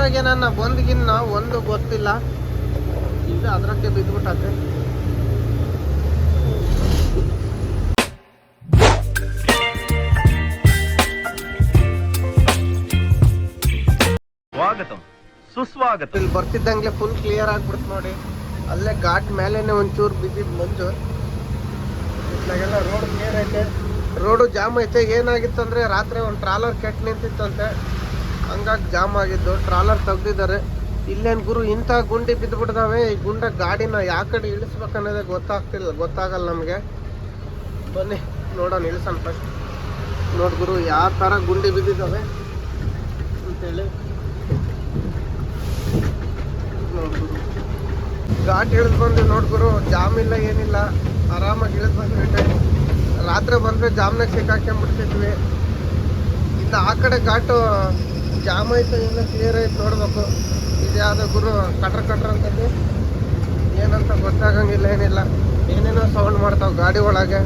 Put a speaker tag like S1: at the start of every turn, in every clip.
S1: ಜೋರಾಗಿ ನನ್ನ ಬಂದ್ಗಿನ್ನ ಒಂದು ಗೊತ್ತಿಲ್ಲ. ಇದು ಅದರಕ್ಕೆ ಬಿದ್ದುಬಿಟ್ಟೆ
S2: ಸುಸ್ವಾಗತ ಸುಸ್ವಾಗತಂ.
S1: ಇಲ್ಲಿ ಬರ್ತಿದ್ದಂಗೆ ಫುಲ್ ಕ್ಲಿಯರ್ ಆಗ್ಬಿಡ್ತು ನೋಡಿ. ಅಲ್ಲೇ ಘಾಟ್ ಮೇಲೇನೆ ಒಂಚೂರು ಬಿದ್ದಿದ್ದು ಮಂಜು. ಇತ್ಲಾಗೆಲ್ಲ ರೋಡ್ ಕ್ಲಿಯರ್ ಐತೆ. ರೋಡು ಜಾಮ್ ಐತೆ. ಏನಾಗಿತ್ತು ಅಂದ್ರೆ ರಾತ್ರಿ ಒಂದು ಟ್ರಾಲರ್ ಕೆಟ್ಟು ನಿಂತಿತ್ತಂತೆ. ಹಂಗಾಗಿ ಜಾಮ್ ಆಗಿದ್ದು ಟ್ರಾಲರ್ ತೆಗ್ದಿದ್ದಾರೆ. ಇಲ್ಲೇನ್ ಗುರು, ಇಂಥ ಗುಂಡಿ ಬಿದ್ದುಬಿಡ್ದಾವೆ ಈ ಗುಂಡ ಗಾಡಿನ ಯಾವ ಕಡೆ ಇಳಿಸ್ಬೇಕನ್ನೋದೇ ಗೊತ್ತಾಗ್ತಿಲ್ಲ, ಗೊತ್ತಾಗಲ್ಲ ನಮಗೆ. ಬನ್ನಿ, ನೋಡೋಣ, ಇಳಿಸೋಣ ಫಸ್ಟ್ ನೋಡ್ ಗುರು, ಯಾವ ಥರ ಗುಂಡಿ ಬಿದ್ದಿದ್ದಾವೆ ಅಂತೇಳಿ. ಹೇಳಿ. ಘಾಟ್ ಇಳಿದು ಬಂದು ನೋಡ್ ಗುರು, ಜಾಮ್ ಇಲ್ಲ, ಏನಿಲ್ಲ. ಆರಾಮಾಗಿ ಇಳಿದು ರಾತ್ರಿ ಬಂದರೆ ಜಾಮ್ನಾಗ ಸಿಕ್ಕಾಕೊಂಡ್ಬಿಡ್ತಿದ್ವಿ. ಇನ್ನು ಆ ಕಡೆ ಘಾಟು ಜಾಮ್ ಐತೆ ಎಲ್ಲ ಕ್ಲಿಯರ್ ಐತೆ ನೋಡ್ಬೇಕು. ಇದು ಯಾವುದೋ ಗುರು ಕಟ್ರ ಕಟ್ರ ಅಂತದ್ದು ಏನಂತ ಗೊತ್ತಾಗಂಗಿಲ್ಲ, ಏನಿಲ್ಲ. ಏನೇನೋ ಸೌಂಡ್ ಮಾಡ್ತಾವೆ ಗಾಡಿ ಒಳಗೆ.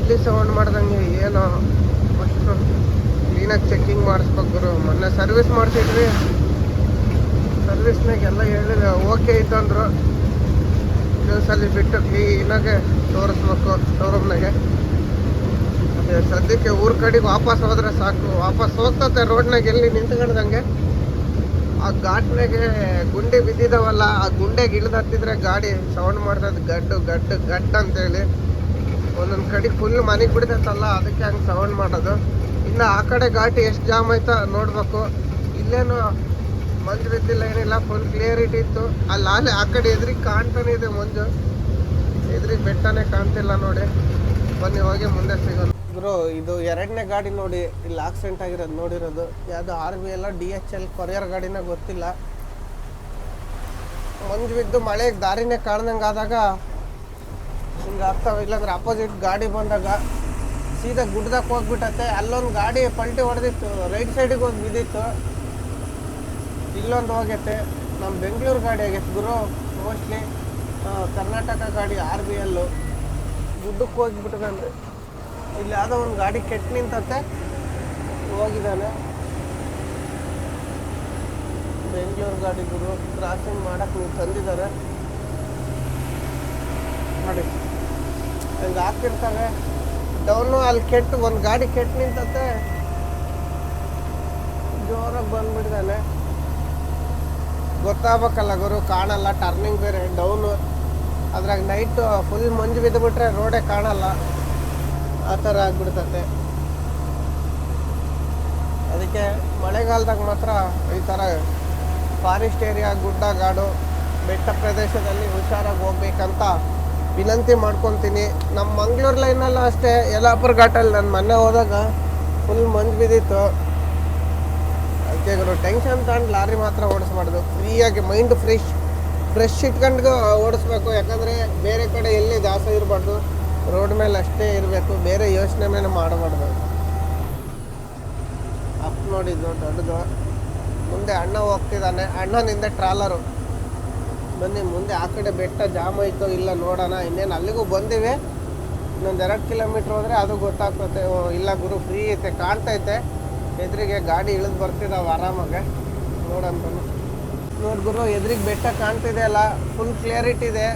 S1: ಇಲ್ಲಿ ಸೌಂಡ್ ಮಾಡ್ದಂಗೆ ಏನೋ ಅಷ್ಟು ಕ್ಲೀನಾಗಿ ಚೆಕಿಂಗ್ ಮಾಡಿಸ್ಬೇಕು ಗುರು. ಮೊನ್ನೆ ಸರ್ವಿಸ್ ಮಾಡ್ತಿದ್ವಿ. ಸರ್ವಿಸ್ನಾಗ ಎಲ್ಲ ಹೇಳಿದ್ರೆ ಓಕೆ ಇತ್ತಂದ್ರು ಇನ್ನೊಂದ್ಸಲಿ ಬಿಟ್ಟು ಕ್ಲೀನಾಗೆ ತೋರಿಸ್ಬೇಕು ಶೋರೂಮ್ನಾಗೆ ಸದ್ಯಕ್ಕೆ ಊರ್ ಕಡೆಗೆ ವಾಪಸ್ ಹೋದ್ರೆ ಸಾಕು. ವಾಪಸ್ ಹೋಗ್ತತೆ ರೋಡ್ನಾಗ ಎಲ್ಲಿ ನಿಂತ್ಕೊಂಡ್ದಂಗೆ. ಆ ಘಾಟ್ನಾಗೆ ಗುಂಡಿ ಬಿದ್ದಿದಾವಲ್ಲ, ಆ ಗುಂಡೆಗೆ ಇಳಿದು ಹತ್ತಿದ್ರೆ ಗಾಡಿ ಸೌಂಡ್ ಮಾಡ್ತದೆ. ಗಡ್ಡು ಗಡ್ಡು ಗಡ್ ಅಂತೇಳಿ. ಒಂದೊಂದು ಕಡೆ ಫುಲ್ ಮನೆಗೆ ಬಿಡ್ತೈತಲ್ಲ, ಅದಕ್ಕೆ ಹಂಗೆ ಸೌಂಡ್ ಮಾಡೋದು. ಇನ್ನು ಆ ಕಡೆ ಘಾಟಿ ಎಷ್ಟು ಜಾಮ್ ಆಯ್ತಾ ನೋಡ್ಬೇಕು. ಇಲ್ಲೇನು ಮಂಜು ಬಿದ್ದಿಲ್ಲ, ಏನಿಲ್ಲ ಫುಲ್ ಕ್ಲಿಯರಿಟಿ ಇತ್ತು. ಅಲ್ಲಿ ಆಲೆ ಆ ಕಡೆ ಎದುರಿಗೆ ಕಾಣ್ತಾನೆ ಇದೆ ಮಂಜು. ಎದುರಿಗೆ ಬೆಟ್ಟನೇ ಕಾಣ್ತಿಲ್ಲ ನೋಡಿ. ಬನ್ನಿ, ಹೋಗಿ ಮುಂದೆ ಸಿಗೋಣ. ಬ್ರೋ, ಇದು ಎರಡನೇ ಗಾಡಿ ನೋಡಿ, ಇಲ್ಲಿ ಆಕ್ಸಿಡೆಂಟ್ ಆಗಿರೋದು ನೋಡಿರೋದು. ಯಾವುದು ಆರ್ ಬಿ ಎಲ್ಲ ಡಿ ಎಚ್ ಎಲ್ ಕೊರಿಯರ್ ಗಾಡಿನ ಗೊತ್ತಿಲ್ಲ. ಮಂಜು ಬಿದ್ದು ಮಳೆಗೆ ದಾರಿನೇ ಕಾಣ್ದಂಗೆ ಆದಾಗ ಹಿಂಗೆ ಆಗ್ತಾವೆ ಇಲ್ಲಾಂದ್ರೆ ಅಪೋಸಿಟ್ ಗಾಡಿ ಬಂದಾಗ ಸೀದಾ ಗುಡ್ದಾಗ ಹೋಗ್ಬಿಟ್ಟತ್ತೆ ಅಲ್ಲೊಂದು ಗಾಡಿ ಪಲ್ಟಿ ಹೊಡೆದಿತ್ತು, ರೈಟ್ ಸೈಡಿಗೆ ಒಂದು ಬಿದ್ದಿತ್ತು. ಇಲ್ಲೊಂದು ಹೋಗೈತೆ. ನಮ್ಮ ಬೆಂಗಳೂರು ಗಾಡಿ ಆಗೈತೆ ಗುರು ಮೋಸ್ಟ್ಲಿ ಕರ್ನಾಟಕ ಗಾಡಿ ಆರ್ ಬಿ ಎಲ್ಲು ಗುಡ್ಡಕ್ಕೆ ಹೋಗಿಬಿಟ್ಟದಂದ್ರೆ ಇಲ್ಲಿ ಯಾವುದೋ ಒಂದು ಗಾಡಿ ಕೆಟ್ಟು ನಿಂತತ್ತೆ ಹೋಗಿದ್ದಾನೆ. ಬೆಂಗಳೂರು ಗಾಡಿ ಗುರು ಕ್ರಾಸಿಂಗ್ ಮಾಡಕ್ಕೆ ನೀವು ತಂದಿದ್ದಾರೆ. ನೋಡಿ. ಹಂಗೆ ಹಾಕಿರ್ತಾರೆ ಡೌನು ಅಲ್ಲಿ ಕೆಟ್ಟು, ಒಂದು ಗಾಡಿ ಕೆಟ್ಟು ನಿಂತತ್ತೆ ಜೋರಾಗಿ ಬಂದ್ಬಿಟ್ಟಿದ್ದಾನೆ. ಗೊತ್ತಾಗಬೇಕಲ್ಲ ಗುರು, ಕಾಣಲ್ಲ ಟರ್ನಿಂಗ್ ಬೇರೆ ಡೌನು ಅದ್ರಾಗ ನೈಟು ಫುಲ್ ಮಂಜು ಬಿದ್ದುಬಿಟ್ರೆ ರೋಡೇ ಕಾಣಲ್ಲ. ಆ ಥರ ಆಗ್ಬಿಡ್ತತೆ. ಅದಕ್ಕೆ ಮಳೆಗಾಲದಾಗ ಮಾತ್ರ ಈ ಥರ ಫಾರೆಸ್ಟ್ ಏರಿಯಾ ಗುಡ್ಡ ಗಾಡು ಬೆಟ್ಟ ಪ್ರದೇಶದಲ್ಲಿ ಹುಷಾರಾಗಿ ಹೋಗ್ಬೇಕಂತ ವಿನಂತಿ ಮಾಡ್ಕೊತೀನಿ. ನಮ್ಮ ಮಂಗ್ಳೂರು ಲೈನಲ್ಲೂ ಅಷ್ಟೇ ಯಲಾಪುರ ಘಾಟಲ್ಲಿ ನಾನು ಮೊನ್ನೆ ಹೋದಾಗ ಫುಲ್ ಮಂಜು ಬಿದ್ದಿತ್ತು. ಅದಕ್ಕೆ ಟೆನ್ಷನ್ ತಗೊಂಡು ಲಾರಿ ಮಾತ್ರ ಓಡಿಸ್ಬಾರ್ದು. ಫ್ರೀಯಾಗಿ ಮೈಂಡ್ ಫ್ರೆಶ್ ಫ್ರೆಶ್ ಇಟ್ಕೊಂಡು ಓಡಿಸ್ಬೇಕು. ಯಾಕಂದರೆ ಬೇರೆ ಕಡೆ ಎಲ್ಲಿ ದಾಸ ಇರಬಾರ್ದು. ರೋಡ್ ಮೇಲೆ ಅಷ್ಟೇ ಇರಬೇಕು ಬೇರೆ ಯೋಚನೆ ಮೇಲೆ ಮಾಡಬಾರ್ದು. ಅಪ್ ನೋಡಿದ್ದು ದೊಡ್ಡದು. ಮುಂದೆ ಅಣ್ಣ ಹೋಗ್ತಿದ್ದಾನೆ. ಅಣ್ಣನಿಂದ ಟ್ರಾಲರು. ಬನ್ನಿ, ಮುಂದೆ ಆ ಕಡೆ ಬೆಟ್ಟ ಜಾಮ್ ಆಯಿತು ಇಲ್ಲ ನೋಡೋಣ. ಇನ್ನೇನು ಅಲ್ಲಿಗೂ ಬಂದಿವೆ. ಇನ್ನೊಂದು ಎರಡು ಕಿಲೋಮೀಟ್ರ್ ಹೋದರೆ ಅದು ಗೊತ್ತಾಗ್ತತೆ ಇಲ್ಲ ಗುರು ಫ್ರೀ ಐತೆ, ಕಾಣ್ತೈತೆ. ಎದುರಿಗೆ ಗಾಡಿ ಇಳಿದು ಬರ್ತಿದ್ದಾವೆ ಆರಾಮಾಗೆ. ನೋಡೋಣ ನೋಡಿ ಗುರು, ಎದುರಿಗೆ ಬೆಟ್ಟ ಕಾಣ್ತಿದೆ ಅಲ್ಲ. ಫುಲ್ ಕ್ಲಿಯರಿಟಿ ಇದೆ.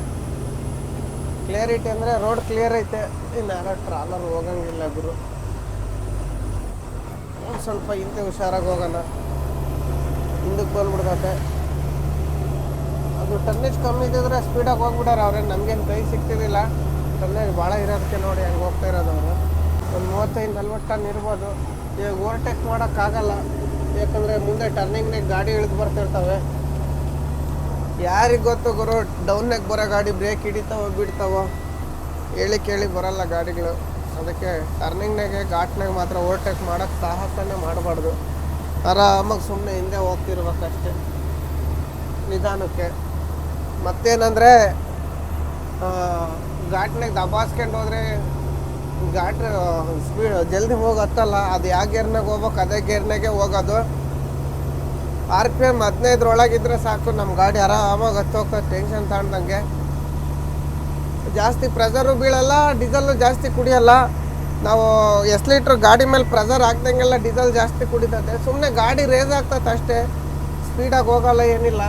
S1: ಕ್ಲಿಯರಿಟಿ ಅಂದರೆ ರೋಡ್ ಕ್ಲಿಯರ್ ಐತೆ. ಇನ್ನು ಯಾರೋ ಟ್ರಾಲರ್ ಹೋಗಂಗಿಲ್ಲ ಗುರು. ಒಂದು ಸ್ವಲ್ಪ ಹಿಂದೆ ಹುಷಾರಾಗಿ ಹೋಗೋಣ. ಹಿಂದಕ್ಕೆ ಬಂದ್ಬಿಡ್ತೈತೆ. ಅದು ಟನ್ನೇಜ್ ಕಮ್ಮಿ ಇದ್ದಿದ್ರೆ ಸ್ಪೀಡಾಗಿ ಹೋಗ್ಬಿಡಾರ ಅವ್ರೇನು ನಮಗೇನು ಕೈ ಸಿಗ್ತಿರಲಿಲ್ಲ. ಟನ್ನೇಜ್ ಭಾಳ ಇರೋದಕ್ಕೆ ನೋಡಿ ಹಂಗೆ ಹೋಗ್ತಾ ಇರೋದು ಅವರು. ಒಂದು ಮೂವತ್ತೈದು, ನಲ್ವತ್ತು ಟನ್ ಇರ್ಬೋದು. ಈಗ ಓವರ್ಟೇಕ್ ಮಾಡೋಕ್ಕಾಗಲ್ಲ ಯಾಕಂದರೆ ಮುಂದೆ ಟರ್ನಿಂಗ್ನಾಗ ಗಾಡಿ ಇಳಿದು ಬರ್ತಿರ್ತವೆ. ಯಾರಿಗೆ ಗೊತ್ತು ಗುರು ಡೌನ್ನಾಗ ಬರೋ ಗಾಡಿ ಬ್ರೇಕ್ ಹಿಡಿತಾವೋ, ಬಿಡ್ತಾವೋ? ಹೇಳಿ ಕೇಳಿ ಬರಲ್ಲ ಗಾಡಿಗಳು. ಅದಕ್ಕೆ ಟರ್ನಿಂಗ್ನಾಗೆ ಘಾಟ್ನಾಗ ಮಾತ್ರ ಓವರ್ಟೇಕ್ ಮಾಡೋಕ್ಕೆ ಸಾಹಸನೇ ಮಾಡಬಾರ್ದು. ಆರಾಮಾಗಿ ಸುಮ್ಮನೆ ಹಿಂದೆ ಹೋಗ್ತಿರ್ಬೇಕಷ್ಟೆ. ನಿಧಾನಕ್ಕೆ. ಮತ್ತೇನಂದರೆ ಘಾಟ್ನಾಗ ದಬಾಸ್ಕೊಂಡು ಹೋದರೆ ಘಾಟ್ ಸ್ಪೀಡ್ ಜಲ್ದಿ ಹೋಗಿ ಹತ್ತಲ್ಲ ಅದು ಯಾವ ಗೇರ್ನಾಗ ಹೋಗ್ಬೇಕು ಅದೇ ಗೇರ್ನಾಗೆ ಹೋಗೋದು. ಆರ್ ಪಿ ಎಂ ಹದಿನೈದರೊಳಗಿದ್ರೆ ಸಾಕು ನಮ್ಮ ಗಾಡಿ ಆರಾಮಾಗಿ ಹತ್ತೋಗ್ತದೆ ಟೆನ್ಷನ್ ತಗೊಂಡಂಗೆ ಜಾಸ್ತಿ ಪ್ರೆಷರು ಬೀಳಲ್ಲ ಡೀಸೆಲ್ಲು ಜಾಸ್ತಿ ಕುಡಿಯಲ್ಲ. ನಾವು ಎಷ್ಟು ಲೀಟ್ರ್ ಗಾಡಿ ಮೇಲೆ ಪ್ರೆಷರ್ ಹಾಕ್ದಂಗೆಲ್ಲ ಡೀಸೆಲ್ ಜಾಸ್ತಿ ಕುಡಿತೈತೆ. ಸುಮ್ಮನೆ ಗಾಡಿ ರೇಸ್ ಆಗ್ತದೆ ಅಷ್ಟೇ. ಸ್ಪೀಡಾಗಿ ಹೋಗಲ್ಲ ಏನಿಲ್ಲ.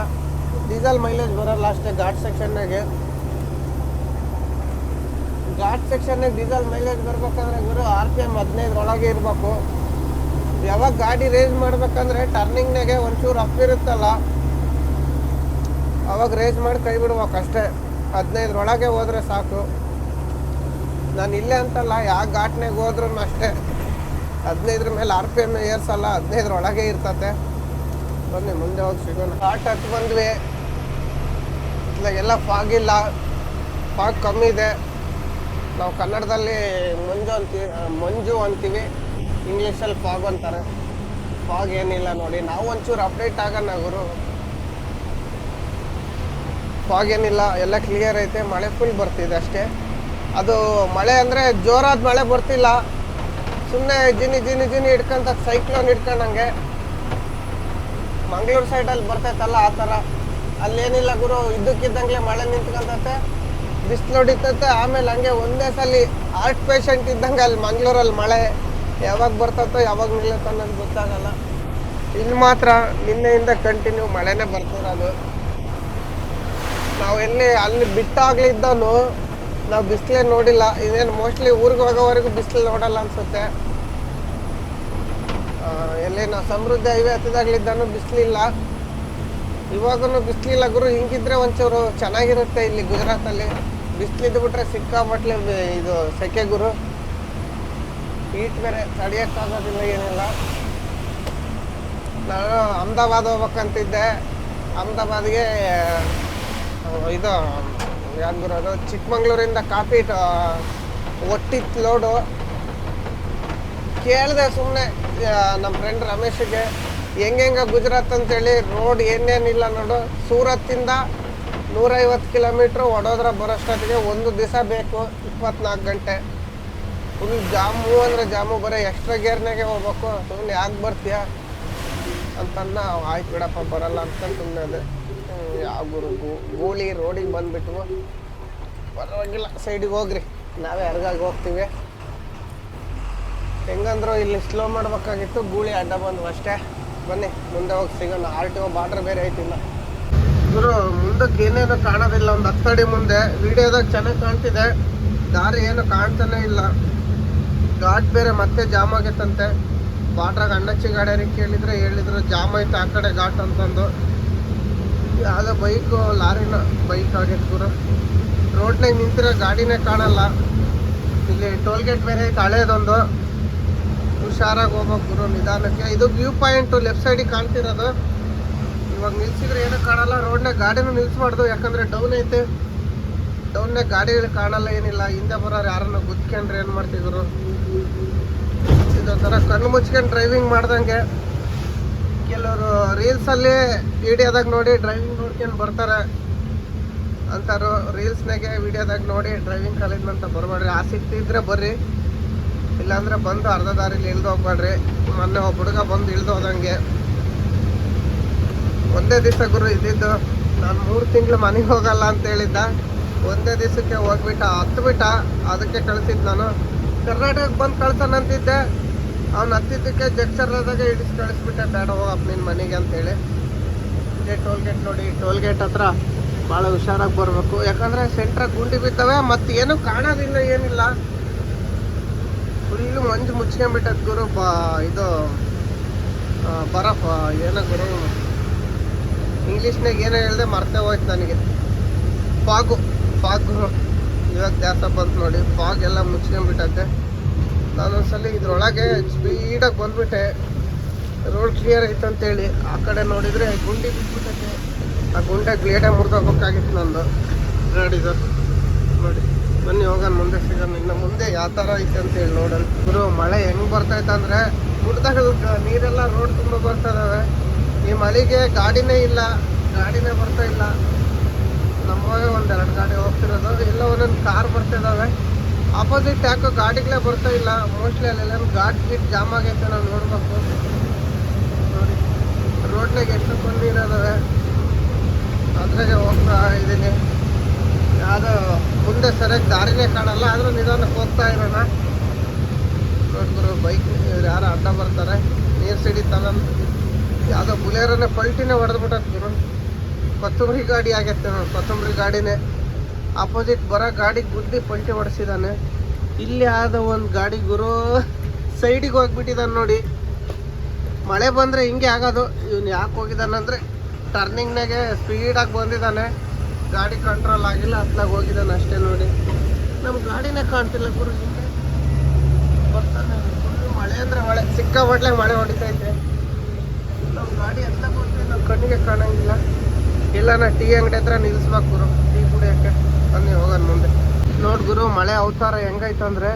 S1: ಡೀಸೆಲ್ ಮೈಲೇಜ್ ಬರೋಲ್ಲ ಅಷ್ಟೇ ಘಾಟ್ ಸೆಕ್ಷನ್ನಾಗೆ ಘಾಟ್ ಸೆಕ್ಷನ್ನಾಗೆ ಡೀಸೆಲ್ ಮೈಲೇಜ್ ಬರಬೇಕಂದ್ರೆ ಗುರು ಆರ್ ಪಿ ಎಂ ಹದಿನೈದರೊಳಗೆ ಇರಬೇಕು. ಯಾವಾಗ ಗಾಡಿ ರೇಸ್ ಮಾಡ್ಬೇಕಂದ್ರೆ ಟರ್ನಿಂಗ್ನಾಗೆ ಒಂಚೂರು ಅಪ್ ಇರುತ್ತಲ್ಲ. ಅವಾಗ ರೇಸ್ ಮಾಡಿ ಕೈ ಬಿಡ್ಬೇಕು ಅಷ್ಟೇ ಹದಿನೈದರೊಳಗೆ ಹೋದರೆ ಸಾಕು. ನಾನು ಇಲ್ಲೇ ಅಂತಲ್ಲ ಯಾವ ಘಾಟ್ನಾಗ ಹೋದ್ರೂ ಅಷ್ಟೇ. ಹದಿನೈದರ ಮೇಲೆ ಆರ್ ಪಿ ಎಂ ಏರ್ಸಲ್ಲ ಹದಿನೈದರೊಳಗೆ ಇರ್ತತೆ. ಬನ್ನಿ, ಮುಂದೆ ಹೋಗಿ ಸಿಗೋಣ. ಘಾಟ್ ಹತ್ತು ಬಂದ್ವಿ. ಎಲ್ಲ ಫಾಗ್ ಇಲ್ಲ. ಫಾಗ್ ಕಮ್ಮಿ ಇದೆ. ನಾವು ಕನ್ನಡದಲ್ಲಿ ಮಂಜು ಅಂತೀವಿ ಮಂಜು ಅಂತೀವಿ. ಇಂಗ್ಲೀಷಲ್ಲಿ ಫಾಗ್ ಅಂತಾರೆ. ಫಾಗ್ ಏನಿಲ್ಲ ನೋಡಿ. ನಾವು ಒಂಚೂರು ಅಪ್ಡೇಟ್ ಆಗೋಣ ಗುರು. ಫಾಗ್ ಏನಿಲ್ಲ, ಎಲ್ಲ ಕ್ಲಿಯರ್ ಐತೆ, ಮಳೆ ಫುಲ್ ಬರ್ತಿದೆ ಅಷ್ಟೇ. ಅದು ಮಳೆ ಅಂದರೆ ಜೋರಾದ ಮಳೆ ಬರ್ತಿಲ್ಲ. ಸುಮ್ಮನೆ ಜಿನಿ ಜಿನಿ ಜಿನಿ ಹಿಡ್ಕೊಂತ ಸೈಕ್ಲೋನ್ ಹಿಡ್ಕೊಂಡಂಗೆ. ಮಂಗಳೂರು ಸೈಡಲ್ಲಿ ಬರ್ತೈತಲ್ಲ ಆ ಥರ. ಅಲ್ಲೇನಿಲ್ಲ ಗುರು ಇದ್ದಕ್ಕಿದ್ದಂಗೆ ಮಳೆ ನಿಂತ್ಕೊಂತತೆ. ಬಿಸಿಲು ಹೊಡಿತೈತೆ ಆಮೇಲೆ ಹಂಗೆ ಒಂದೇ ಸಲ ಹಾರ್ಟ್ ಪೇಷಂಟ್ ಇದ್ದಂಗೆ ಅಲ್ಲಿ ಮಂಗಳೂರಲ್ಲಿ ಮಳೆ ಯಾವಾಗ ಬರ್ತೈತೋ, ಯಾವಾಗ ನಿಲ್ಲತ್ತೋ ಅನ್ನೋದು ಗೊತ್ತಾಗಲ್ಲ. ಇಲ್ಲಿ ಮಾತ್ರ ನಿನ್ನೆಯಿಂದ ಕಂಟಿನ್ಯೂ ಮಳೆನೇ ಬರ್ತಿರೋದು. ನಾವು ಎಲ್ಲಿ ಅಲ್ಲಿ ಬಿಟ್ಟಾಗ್ಲಿದ್ದನು ನಾವು ಬಿಸಿಲೇ ನೋಡಿಲ್ಲ. ಇದೇನು ಮೋಸ್ಟ್ಲಿ ಊರಿಗೆ ಹೋಗೋವರೆಗೂ ಬಿಸಿಲು ನೋಡಲ್ಲ ಅನ್ಸುತ್ತೆ. ಎಲ್ಲಿ ನಾವು ಸಮೃದ್ಧಿ ಹೈವೇ ಹತ್ತಿದಾಗ್ಲಿದ್ದಾನು ಬಿಸಿಲಿಲ್ಲ. ಇವಾಗೂ ಬಿಸಿಲಿಲ್ಲ ಗುರು, ಹಿಂಗಿದ್ರೆ ಒಂಚೂರು ಚೆನ್ನಾಗಿರುತ್ತೆ ಇಲ್ಲಿ ಗುಜರಾತಲ್ಲಿ. ಬಿಸಿಲಿದ್ದು ಬಿಟ್ರೆ ಸಿಕ್ಕಾಪಟ್ಲೆ ಇದು ಸೆಕೆ ಗುರು. ಹೀಟ್ ಬೇರೆ ತಡೆಯೋಕ್ಕಾಗೋದಿಲ್ಲ ಏನಿಲ್ಲ. ನಾನು ಅಹಮದಾಬಾದ್ ಹೋಗ್ಬೇಕಂತಿದ್ದೆ. ಅಹಮದಾಬಾದ್ಗೆ ಇದು ಯಾವ್ದು ಬರೋದು ಚಿಕ್ಕಮಂಗ್ಳೂರಿಂದ ಕಾಫಿ ಒಟ್ಟಿತ್ತು ಲೋಡು. ಕೇಳಿದೆ ಸುಮ್ಮನೆ ನಮ್ಮ ಫ್ರೆಂಡ್ ರಮೇಶಿಗೆ, ಹೆಂಗೆಂಗ ಗುಜರಾತ್ ಅಂತೇಳಿ ರೋಡ್ ಏನೇನಿಲ್ಲ ನೋಡು. ಸೂರತ್ತಿಂದ ನೂರೈವತ್ತು ಕಿಲೋಮೀಟ್ರ್ ವಡೋದ್ರ ಬರೋಷ್ಟೊತ್ತಿಗೆ ಒಂದು ದಿವಸ ಬೇಕು ಇಪ್ಪತ್ನಾಲ್ಕು ಗಂಟೆ. ಫುಲ್ ಜಾಮು ಅಂದರೆ ಜಾಮು, ಬರೋ ಎಕ್ಸ್ಟ್ರಾ ಗೇರ್ನಾಗೆ ಹೋಗ್ಬೇಕು. ಸುಮ್ಮನೆ ಯಾಕೆ ಬರ್ತೀಯ? ಅಂತನ್ನ, ಆಯ್ತು ಬಿಡಪ್ಪ, ಬರಲ್ಲ ಅಂತ ಸುಮ್ಮನೆ ಅದೇ. ಯಾವ ಗೂಳಿ ರೋಡಿಗೆ ಬಂದ್ಬಿಟ್ಟು ಪರವಾಗಿಲ್ಲ ಸೈಡಿಗೆ ಹೋಗ್ರಿ. ನಾವೇ ಅರ್ಗಾಗಿ ಹೋಗ್ತೀವಿ. ಹೆಂಗಂದ್ರು ಇಲ್ಲಿ ಸ್ಲೋ ಮಾಡ್ಬೇಕಾಗಿತ್ತು. ಗೂಳಿ ಅಡ್ಡ ಬಂದ್ವು ಅಷ್ಟೇ. ಬನ್ನಿ, ಮುಂದೆ ಹೋಗಿ ಸಿಗೋಣ. ಆರ್ ಟಿ ಒ ಬೇರೆ ಐತಿಲ್ಲ ಗುರು, ಮುಂದಕ್ಕೆ ಏನೇನು ಕಾಣೋದಿಲ್ಲ. ಒಂದು ಹತ್ತಡಿ ಮುಂದೆ ವಿಡಿಯೋದಾಗ ಚೆನ್ನಾಗಿ ಕಾಣ್ತಿದೆ. ದಾರಿ ಏನು ಕಾಣ್ತಾನೆ ಇಲ್ಲ. ಘಾಟ್ ಬೇರೆ ಮತ್ತೆ ಜಾಮ್ ಆಗೈತಂತೆ. ಬಾಟ್ರಾಗ ಅಣ್ಣಚ್ಚಿ ಗಾಡಿಯರಿಗೆ ಕೇಳಿದ್ರೆ ಹೇಳಿದ್ರು, ಜಾಮ್ ಐತೆ ಆ ಕಡೆ ಘಾಟ್ ಅಂತಂದು. ಯಾವುದೋ ಬೈಕು ಲಾರಿನ ಬೈಕ್ ಆಗೈತೆ ಗುರು ರೋಡ್ನಾಗ ನಿಂತಿರೋ ಗಾಡಿನೇ ಕಾಣಲ್ಲ. ಇಲ್ಲಿ ಟೋಲ್ ಗೇಟ್ ಬೇರೆ ಐತೆ, ಹಳೇದೊಂದು. ಹುಷಾರಾಗಿ ಹೋಗ್ಬೇಕು ಗುರು ನಿಧಾನಕ್ಕೆ. ಇದು ವ್ಯೂ ಪಾಯಿಂಟು ಲೆಫ್ಟ್ ಸೈಡಿಗೆ ಕಾಣ್ತಿರೋದು. ಇವಾಗ ನಿಲ್ಸಿದ್ರೆ ಏನೂ ಕಾಣಲ್ಲ. ರೋಡ್ನಾಗ ಗಾಡಿನೂ ನಿಲ್ಸ್ಬಾರ್ದು, ಯಾಕಂದ್ರೆ ಡೌನ್ ಐತೆ. ಡೌನ್ನಾಗ ಗಾಡಿಗಳು ಕಾಣಲ್ಲ, ಏನಿಲ್ಲ. ಹಿಂದೆ ಬರೋರು ಯಾರನ್ನ ಗುದ್ಕೊಂಡ್ರೆ ಏನು ಮಾಡ್ತಿದ್ರು? ಇದೊಂಥರ ಕಣ್ಣು ಮುಚ್ಕೊಂಡು ಡ್ರೈವಿಂಗ್ ಮಾಡ್ದಂಗೆ. ಕೆಲವರು ರೀಲ್ಸಲ್ಲಿ ವಿಡಿಯೋದಾಗ ನೋಡಿ ಡ್ರೈವಿಂಗ್ ನೋಡ್ಕೊಂಡು ಬರ್ತಾರೆ ಅಂತಾರು ರೀಲ್ಸ್ನಾಗೆ ವಿಡಿಯೋದಾಗ ನೋಡಿ ಡ್ರೈವಿಂಗ್ ಕಲಿದ್ನಂತ ಬರಬೇಡ್ರಿ ಆಸಕ್ತಿ ಇದ್ರೆ ಬರ್ರಿ. ಇಲ್ಲಾಂದ್ರೆ ಬಂದು ಅರ್ಧ ದಾರಿಲಿ ಇಳ್ದು ಹೋಗ್ಬೇಡ್ರಿ ಮೊನ್ನೆ ಒಬ್ಬ ಹುಡುಗ ಬಂದು ಇಳ್ದು ಹೋದಂಗೆ. ಒಂದೇ ದಿವಸ ಗುರು ಇದ್ದಿದ್ದು, ನಾನು ಮೂರು ತಿಂಗಳು ಮನೆಗೆ ಹೋಗಲ್ಲ ಅಂತ ಹೇಳಿದ್ದ. ಒಂದೇ ದಿವಸಕ್ಕೆ ಹೋಗ್ಬಿಟ್ಟ ಹತ್ತು ಬಿಟ್ಟ ಅದಕ್ಕೆ ಕಳಿಸಿದ್ದು ನಾನು. ಕರ್ನಾಟಕಕ್ಕೆ ಬಂದು ಕಳ್ಸೋಣ ಅಂತಿದ್ದೆ ಅವ್ನು ಹತ್ತಿದ್ದಕ್ಕೆ ಜಗ್ಸರ್ದಾಗ ಹಿಡಿಸ್ ಕಳಿಸ್ಬಿಟ್ಟೆ, ಬೇಡ ಹೋಗಪ್ಪ ನಿನ್ನ ಮನೆಗೆ ಅಂತೇಳಿ ಇದೇ ಟೋಲ್ ಗೇಟ್ ನೋಡಿ ಟೋಲ್ ಗೇಟ್ ಹತ್ರ ಭಾಳ ಹುಷಾರಾಗಿ ಬರಬೇಕು. ಯಾಕಂದರೆ ಸೆಂಟ್ರ ಗುಂಡಿ ಬಿದ್ದಾವೆ, ಮತ್ತು ಏನೂ ಕಾಣೋದಿಲ್ಲ, ಏನಿಲ್ಲ. ಫುಲ್ಲು ಮಂಜು ಮುಚ್ಕೊಂಡ್ಬಿಟ್ಟದ್ ಗುರು, ಬಾ, ಇದು ಬರಫ್ ಏನೋ ಗುರು. ಇಂಗ್ಲೀಷ್ನಾಗ ಏನೋ ಹೇಳ್ದೆ, ಮರ್ತೇ ಹೋಯ್ತು ನನಗೆ. ಫಾಗು, ಫಾಗ್ ಗುರು. ಇವಾಗ ದ್ಯಾಸ ಬಂತು ನೋಡಿ, ಫಾಗ್ ಎಲ್ಲ ಮುಚ್ಕೊಂಡ್ಬಿಟ್ಟೈತೆ ನಾನೊಂದ್ಸಲಿ ಇದ್ರೊಳಗೆ ಸ್ಪೀಡಾಗಿ ಬಂದ್ಬಿಟ್ಟೆ. ರೋಡ್ ಕ್ಲಿಯರ್ ಐತೆ ಅಂತೇಳಿ ಆ ಕಡೆ ನೋಡಿದರೆ ಗುಂಡಿ ಬಿಟ್ಬಿಟ್ಟೈತೆ ಆ ಗುಂಡೆ ಗ್ಲೇಡೇ ಮುರಿದೋಗ್ಬೇಕಾಗಿತ್ತು ನಂದು. ಗಾಡಿದು ನೋಡಿ. ಬನ್ನಿ, ಹೋಗೋಣ ಮುಂದೆ ಸಿಗೋಣ ಇನ್ನು ಮುಂದೆ ಯಾವ ಥರ ಐತೆ ಅಂತೇಳಿ ನೋಡೋಣ. ಗುರು, ಮಳೆ ಹೆಂಗೆ ಬರ್ತೈತೆ ಅಂದರೆ ಗುಡ್ದಾಗ ನೀರೆಲ್ಲ ರೋಡ್ ತುಂಬ ಬರ್ತಾ ಇದಾವೆ ಈ ಮಳೆಗೆ ಗಾಡಿನೇ ಇಲ್ಲ. ಗಾಡಿನೇ ಬರ್ತಾ ಇಲ್ಲ. ನಮ್ಮವೇ ಒಂದೆರಡು ಗಾಡಿ ಹೋಗ್ತಿರೋದು. ಎಲ್ಲ ಒಂದೊಂದು ಕಾರ್ ಬರ್ತಾ ಇದಾವೆ ಆಪೋಸಿಟ್ ಯಾಕೋ ಗಾಡಿಗಳೇ ಬರ್ತಾ ಇಲ್ಲ. ಮೋಸ್ಟ್ಲಿ ಅಲ್ಲೆಲ್ಲ ಗಾಡಿ ಗೀಟ್ ಜಾಮ್ ಆಗೈತೆ ನಾವು ನೋಡ್ಬೇಕು. ನೋಡಿ, ರೋಡ್ನಾಗ ಎಷ್ಟು ನೀರಿದಾವೆ ಅದ್ರಾಗೆ ಹೋಗ್ತಾ ಇದ್ದೀನಿ ಯಾವುದೋ ಮುಂದೆ ಸರಿಯಾಗಿ ದಾರಿನೇ ಕಾಣಲ್ಲ, ಆದರೂ ನಿಧಾನಕ್ಕೆ ಹೋಗ್ತಾ ಇರೋಣ. ನೋಡಿದ್ರು ಬೈಕ್ ಯಾರು ಅಡ್ಡ ಬರ್ತಾರೆ. ನೀರು ಸಿಡಿತಾನ. ಯಾವುದೋ ಬುಲೇರನ್ನೇ ಪಲ್ಟಿನೇ ಹೊಡೆದ್ಬಿಟ್ಟು ಕೊತ್ತಂಬರಿ ಗಾಡಿ ಆಗೈತೆ ನೋಡಿ, ಕೊತ್ತಂಬರಿ ಗಾಡಿನೇ. ಆಪೋಸಿಟ್ ಬರೋ ಗಾಡಿಗೆ ಗುದ್ದಿ ಪಲ್ಟಿ ಹೊಡೆಸಿದ್ದಾನೆ ಇಲ್ಲಿ ಆದ ಒಂದು ಗಾಡಿ ಗುರು ಸೈಡಿಗೆ ಹೋಗ್ಬಿಟ್ಟಿದ್ದಾನೆ ನೋಡಿ. ಮಳೆ ಬಂದರೆ ಹಿಂಗೆ ಆಗೋದು. ಇವನು ಯಾಕೆ ಹೋಗಿದ್ದಾನಂದರೆ ಟರ್ನಿಂಗ್ನಾಗೆ ಸ್ಪೀಡಾಗಿ ಬಂದಿದ್ದಾನೆ ಗಾಡಿ ಕಂಟ್ರೋಲ್ ಆಗಿಲ್ಲ ಅತ್ಲಾಗ ಹೋಗಿದ್ದಾನೆ ಅಷ್ಟೇ ನೋಡಿ. ನಮ್ಮ ಗಾಡಿನೇ ಕಾಣ್ತಿಲ್ಲ ಗುರು ಹಿಂಗೆ ಬರ್ತಾನೆ ಮಳೆ ಅಂದರೆ ಮಳೆ. ಸಿಕ್ಕಾಪಟ್ಲೆ ಮಳೆ ಹೊಡಿತೈತೆ ನಮ್ಮ ಗಾಡಿ ಎತ್ತ ಹೋಗ್ತೀವಿ ನಮ್ಮ ಕಣ್ಣಿಗೆ ಕಾಣಂಗಿಲ್ಲ. ಇಲ್ಲ ನಾ ಟೀ ಅಂಗಡಿ ಹತ್ರ ನಿಲ್ಲಿಸ್ಬೇಕು ಗುರು. ಟೀ ಕುಡಿಯೋಕ್ಕೆ. ಬನ್ನಿ ಹೋಗೋಣ ಮುಂದೆ. ನೋಡಿ ಗುರು, ಮಳೆ ಅವತಾರ ಹೆಂಗೈತಂದ್ರೆ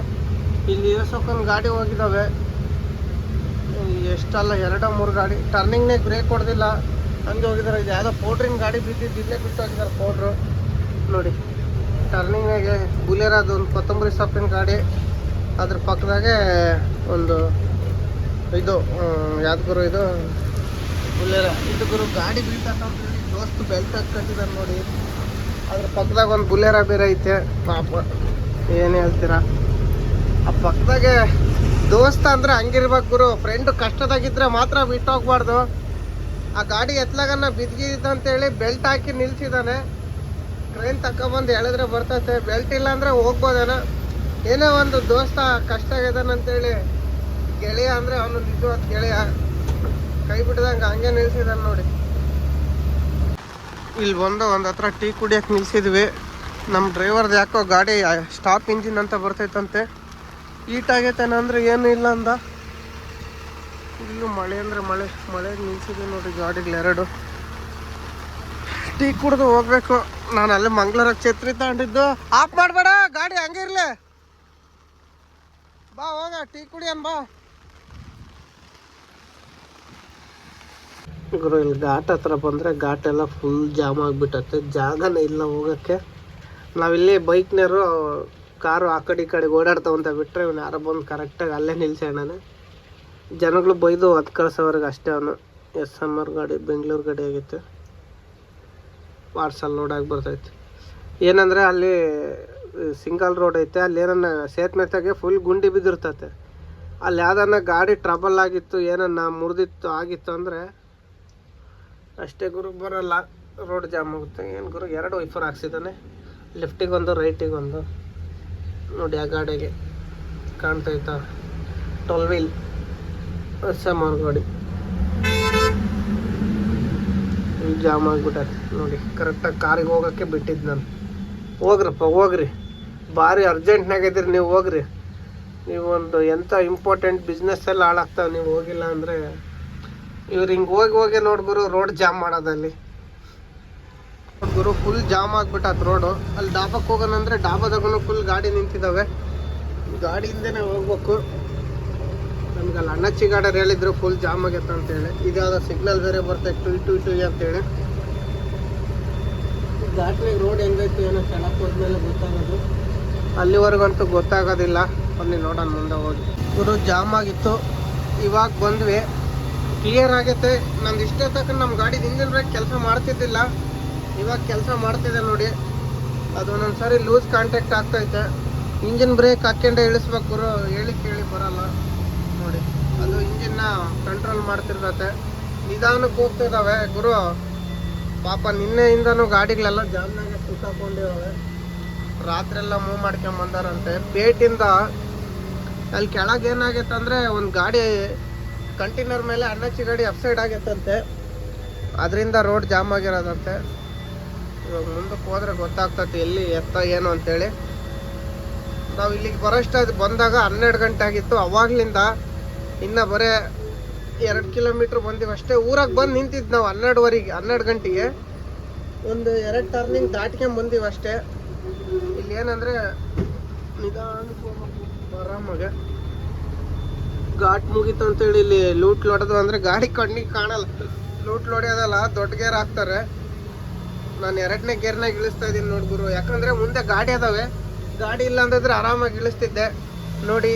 S1: ಇಲ್ಲಿ ಇಳಿಸೋಕೊಂದು ಗಾಡಿ ಹೋಗಿದ್ದಾವೆ ಎಷ್ಟಲ್ಲ, ಎರಡೋ ಮೂರು ಗಾಡಿ. ಟರ್ನಿಂಗ್ನಾಗ ಬ್ರೇಕ್ ಹೊಡೆದಿಲ್ಲ. ಹಂಗೆ ಹೋಗಿದ್ದಾರೆ ಇದು ಯಾವುದೋ ಪೌಡ್ರಿನ ಗಾಡಿ ಬಿದ್ದಿದ್ದು, ಇಲ್ಲೇ ಬಿಟ್ಟು ಹೋಗಿದ್ದಾರೆ ಪೌಡ್ರು ನೋಡಿ ಟರ್ನಿಂಗ್ನಾಗೆ ಅದು ಒಂದು ಕೊತ್ತಂಬರಿ ಸೊಪ್ಪಿನ ಗಾಡಿ. ಅದ್ರ ಪಕ್ಕದಾಗೆ ಒಂದು ಇದು ಯಾವ್ದು ಗುರು ಇದು? ಬುಲೇರ. ಇದು ಗುರು, ಗಾಡಿ ಬೀಳ್ತಂತ ಹೇಳಿ ದೋಸ್ತು ಬೆಲ್ಟ್ ಹಾಕ್ಕೊಂಡಿದ್ದಾರೆ ನೋಡಿ. ಅದ್ರ ಪಕ್ಕದಾಗ ಒಂದು ಬುಲೆರ ಬೇರೆ ಐತೆ, ಪಾಪ. ಏನು ಹೇಳ್ತೀರಾ? ಆ ಪಕ್ಕದಾಗೆ ದೋಸ್ತ ಅಂದ್ರೆ ಹಂಗಿರ್ಬೇಕು ಗುರು. ಫ್ರೆಂಡ್ ಕಷ್ಟದಾಗಿದ್ರೆ ಮಾತ್ರ ಬಿಟ್ಟೋಗ್ಬಾರ್ದು. ಆ ಗಾಡಿ ಎತ್ಲಾಗನ್ನ ಅಂತೇಳಿ ಬೆಲ್ಟ್ ಹಾಕಿ ನಿಲ್ಸಿದಾನೆ. ಟ್ರೈನ್ ತಗೊಬಂದು ಎಳೆದ್ರೆ ಬರ್ತೈತೆ. ಬೆಲ್ಟ್ ಇಲ್ಲ ಅಂದರೆ ಹೋಗ್ಬೋದೇನ. ಏನೋ ಒಂದು ದೋಸ್ತ ಕಷ್ಟ ಆಗಿದಾನೆ ಅಂತೇಳಿ ಗೆಳೆಯ ಅಂದ್ರೆ ಅವನು ನಿಜವಾದ ಗೆಳೆಯ. ಕೈ ಬಿಡ್ದಂಗೆ ಹಂಗೆ ನಿಲ್ಸಿದಾನೆ ನೋಡಿ. ಇಲ್ಲಿ ಬಂದು ಒಂದು ಹತ್ರ ಟೀ ಕುಡಿಯಕ್ಕೆ ನಿಲ್ಸಿದ್ವಿ. ನಮ್ಮ ಡ್ರೈವರ್ದು ಯಾಕೋ ಗಾಡಿ ಸ್ಟಾಪ್ ಇಂಜಿನ್ ಅಂತ ಬರ್ತೈತಂತೆ. ಈಟ್ ಆಗೈತೇನ ಏನು ಇಲ್ಲ ಅಂದ. ಇಲ್ಲೂ ಮಳೆ ಅಂದರೆ ಮಳೆ ಮಳೆ ನಿಲ್ಸಿದ್ವಿ ನೋಡಿ ಗಾಡಿಗಳೆರಡು ಟೀ ಕುಡ್ದು ಹೋಗ್ಬೇಕು. ನಾನು ಅಲ್ಲೇ ಮಂಗ್ಳೂರ ಛತ್ರಿ ತಗೊಂಡಿದ್ದು. ಆಫ್ ಮಾಡಬೇಡ, ಗಾಡಿ ಹಂಗಿರ್ಲಿ ಬಾ ಹೋಗ, ಟೀ ಕುಡಿಯನ್ ಬಾ. ಗುರು, ಇಲ್ಲಿ ಘಾಟ್ ಹತ್ರ ಬಂದರೆ ಘಾಟ್ ಎಲ್ಲ ಫುಲ್ ಜಾಮ್ ಆಗಿಬಿಟ್ಟತ್ತೆ. ಜಾಗನೇ ಇಲ್ಲ ಹೋಗೋಕ್ಕೆ. ನಾವಿಲ್ಲಿ ಬೈಕ್ನವರು, ಕಾರು ಆ ಕಡೆ ಈ ಕಡೆಗೆ ಓಡಾಡ್ತಾವಂತ ಬಿಟ್ಟರೆ ಇವನು ಯಾರೋ ಬಂದು ಕರೆಕ್ಟಾಗಿ ಅಲ್ಲೇ ನಿಲ್ಸ್ಯಾಣನೆ ಜನಗಳು ಬೈದು ಹತ್ತು ಕಳ್ಸೋವ್ರಿಗೆ ಅಷ್ಟೇ ಅವನು. ಎಸ್ ಎಂ ಆರ್ ಗಾಡಿ, ಬೆಂಗಳೂರು ಗಾಡಿ ಆಗಿತ್ತು. ಪಾರ್ಸಲ್ ಲೋಡಾಗಿ ಬರ್ತೈತೆ. ಏನಂದರೆ ಅಲ್ಲಿ, ಸಿಂಗಲ್ ರೋಡ್ ಐತೆ. ಅಲ್ಲಿ ಏನನ್ನ ಸೇತುವೆ ಫುಲ್ ಗುಂಡಿ ಬಿದ್ದಿರ್ತೈತೆ. ಅಲ್ಲಿ ಯಾವ್ದನ್ನ ಗಾಡಿ ಟ್ರಬಲ್ ಆಗಿತ್ತು, ಏನನ್ನ ಮುರಿದಿತ್ತು, ಆಗಿತ್ತು ಅಂದರೆ ಅಷ್ಟೇ ಗುರು ಬರಲ್ಲ ರೋಡ್ ಜಾಮ್ ಆಗುತ್ತೆ ಏನು ಗುರು, ಎರಡು ವೈಫರ್ ಹಾಕ್ಸಿದ್ದಾನೆ. ಲೆಫ್ಟಿಗೊಂದು ರೈಟಿಗೊಂದು ನೋಡಿ, ಆ ಗಾಡಿಗೆ ಕಾಣ್ತಾ ಟ್ವೆಲ್ ವೀಲ್ ಆರ್ ಗಾಡಿ. ಜಾಮ್ ಆಗಿಬಿಟ್ಟೈತೆ ನೋಡಿ ಕರೆಕ್ಟಾಗಿ ಕಾರಿಗೆ ಹೋಗೋಕ್ಕೆ ಬಿಟ್ಟಿದ್ದು ನಾನು. ಹೋಗ್ರಪ್ಪ, ಹೋಗ್ರಿ. ಭಾರಿ ಅರ್ಜೆಂಟ್ನಾಗ ಇದ್ದೀರಿ, ನೀವು ಹೋಗ್ರಿ. ನೀವೊಂದು ಎಂಥ ಇಂಪಾರ್ಟೆಂಟ್ ಬಿಸ್ನೆಸ್ ಎಲ್ಲ ಹಾಳಾಗ್ತಾವೆ ನೀವು ಹೋಗಿಲ್ಲ ಅಂದರೆ ಇವ್ರು ಹಿಂಗೆ ಹೋಗಿ ಹೋಗಿ ನೋಡಿ ಗುರು ರೋಡ್ ಜಾಮ್ ಮಾಡೋದಲ್ಲಿ ಗುರು ಫುಲ್ ಜಾಮ್ ಆಗ್ಬಿಟ್ಟತ್ ರೋಡು ಅಲ್ಲಿ ಡಾಬಕ್ಕೆ ಹೋಗೋಣ ಅಂದರೆ ಡಾಬಾದಾಗೂ ಫುಲ್ ಗಾಡಿ ನಿಂತಿದ್ದಾವೆ ಗಾಡಿ ಹಿಂದೆನೇ ಹೋಗ್ಬೇಕು. ನಮ್ಗೆ ಅಲ್ಲಿ ಅಣ್ಣಚ್ಚಿ ಗಾಡಿಯವ್ರು ಹೇಳಿದ್ರು ಫುಲ್ ಜಾಮ್ ಆಗೈತೆ ಅಂತೇಳಿ ಇದಾದ ಸಿಗ್ನಲ್ ಬೇರೆ ಬರ್ತೈತೆ ಟು ಟು ಟು ಅಂತೇಳಿ ಘಾಟ್ನಾಗ ರೋಡ್ ಹೆಂಗೈತೆ ಏನೋ ಕೆಳಕ್ಕೆ ಹೋದ್ಮೇಲೆ ಗೊತ್ತಾಗೋದು. ಅಲ್ಲಿವರೆಗಂತೂ ಗೊತ್ತಾಗೋದಿಲ್ಲ. ಬನ್ನಿ ನೋಡೋಣ ಮುಂದೆ ಹೋಗಿ. ಗುರು ಜಾಮ್ ಆಗಿತ್ತು. ಇವಾಗ ಬಂದ್ವಿ. ಕ್ಲಿಯರ್ ಆಗೈತೆ. ನಮ್ದು ಇಷ್ಟೇ ತಕ್ಕ ನಮ್ಮ ಗಾಡಿ ಇಂಜಿನ್ ಬ್ರೇಕ್ ಕೆಲಸ ಮಾಡ್ತಿದ್ದಿಲ್ಲ. ಇವಾಗ ಕೆಲಸ ಮಾಡ್ತಿದೆ ನೋಡಿ. ಅದು ಒಂದೊಂದು ಸಾರಿ ಲೂಸ್ ಕಾಂಟ್ಯಾಕ್ಟ್ ಆಗ್ತೈತೆ. ಇಂಜಿನ್ ಬ್ರೇಕ್ ಹಾಕೊಂಡೆ ಇಳಿಸ್ಬೇಕು ಗುರು. ಹೇಳಿ ಕೇಳಿ ಬರಲ್ಲ. ನೋಡಿ. ಅದು ಇಂಜಿನ್ನ ಕಂಟ್ರೋಲ್ ಮಾಡ್ತಿರ್ತೈತೆ ನಿಧಾನಕ್ಕೆ ಹೋಗ್ತಿದ್ದಾವೆ ಗುರು. ಪಾಪ ನಿನ್ನೆಯಿಂದನೂ ಗಾಡಿಗಳೆಲ್ಲ ಜಾಮ್ನಾಗೆ ಸಿಕ್ಕಾಕೊಂಡಿದ್ದಾವೆ ರಾತ್ರಿ ಎಲ್ಲ ಮೂವ್ ಮಾಡ್ಕೊಂಡ್ ಬಂದಾರಂತೆ ಪೇಟಿಂದ ಅಲ್ಲಿ ಕೆಳಗೆ ಏನಾಗೈತೆ ಅಂದ್ರೆ ಒಂದು ಗಾಡಿ ಕಂಟೈನರ್ ಮೇಲೆ ಅಣ್ಣಚ್ಚಿ ಗಾಡಿ ಅಪ್ಸೈಡ್ ಆಗೈತಂತೆ. ಅದರಿಂದ ರೋಡ್ ಜಾಮ್ ಆಗಿರೋದಂತೆ. ಇವಾಗ ಮುಂದಕ್ಕೆ ಹೋದ್ರೆ ಗೊತ್ತಾಗ್ತತಿ ಎಲ್ಲಿ ಎತ್ತ ಏನು ಅಂತೇಳಿ. ನಾವು ಇಲ್ಲಿಗೆ ಬರೋಷ್ಟು ಬಂದಾಗ ಹನ್ನೆರಡು ಗಂಟೆ ಆಗಿತ್ತು. ಅವಾಗ್ಲಿಂದ ಇನ್ನ ಬರೇ ಎರಡು ಕಿಲೋಮೀಟ್ರ್ ಬಂದಿವಿ ಅಷ್ಟೇ. ಊರಾಗ ಬಂದು ನಿಂತಿದ್ದು ನಾವು ಹನ್ನೆರಡುವರೆಗೆ, ಹನ್ನೆರಡು ಗಂಟೆಗೆ. ಒಂದು ಎರಡು ಟರ್ನಿಂಗ್ ದಾಟ್ಕೊಂಡ್ ಬಂದಿವಿ ಅಷ್ಟೇ. ಇಲ್ಲಿ ಏನಂದ್ರೆ ನಿಧಾನಕ್ಕೆ ಹೋಗ್ಬೇಕು. ಆರಾಮಾಗೆ ಘಾಟ್ ಮುಗೀತು ಅಂತೇಳಿ ಇಲ್ಲಿ ಲೂಟ್ ಲೊಡೆದು ಅಂದ್ರೆ ಗಾಡಿ ಕಣ್ಣಿಗೆ ಕಾಣಲ್ಲ. ಲೂಟ್ ಲೋಡಿಯೋದಲ್ಲ ದೊಡ್ಡ ಗೇರ್ ಹಾಕ್ತಾರೆ. ನಾನು ಎರಡನೇ ಗೇರ್ನಾಗ ಇಳಿಸ್ತಾ ಇದ್ದೀನಿ ನೋಡಿ ಗುರು. ಯಾಕಂದ್ರೆ ಮುಂದೆ ಗಾಡಿ ಅದಾವೆ. ಗಾಡಿ ಇಲ್ಲ ಅಂತಂದ್ರೆ ಆರಾಮಾಗಿ ಇಳಿಸ್ತಿದ್ದೆ. ನೋಡಿ,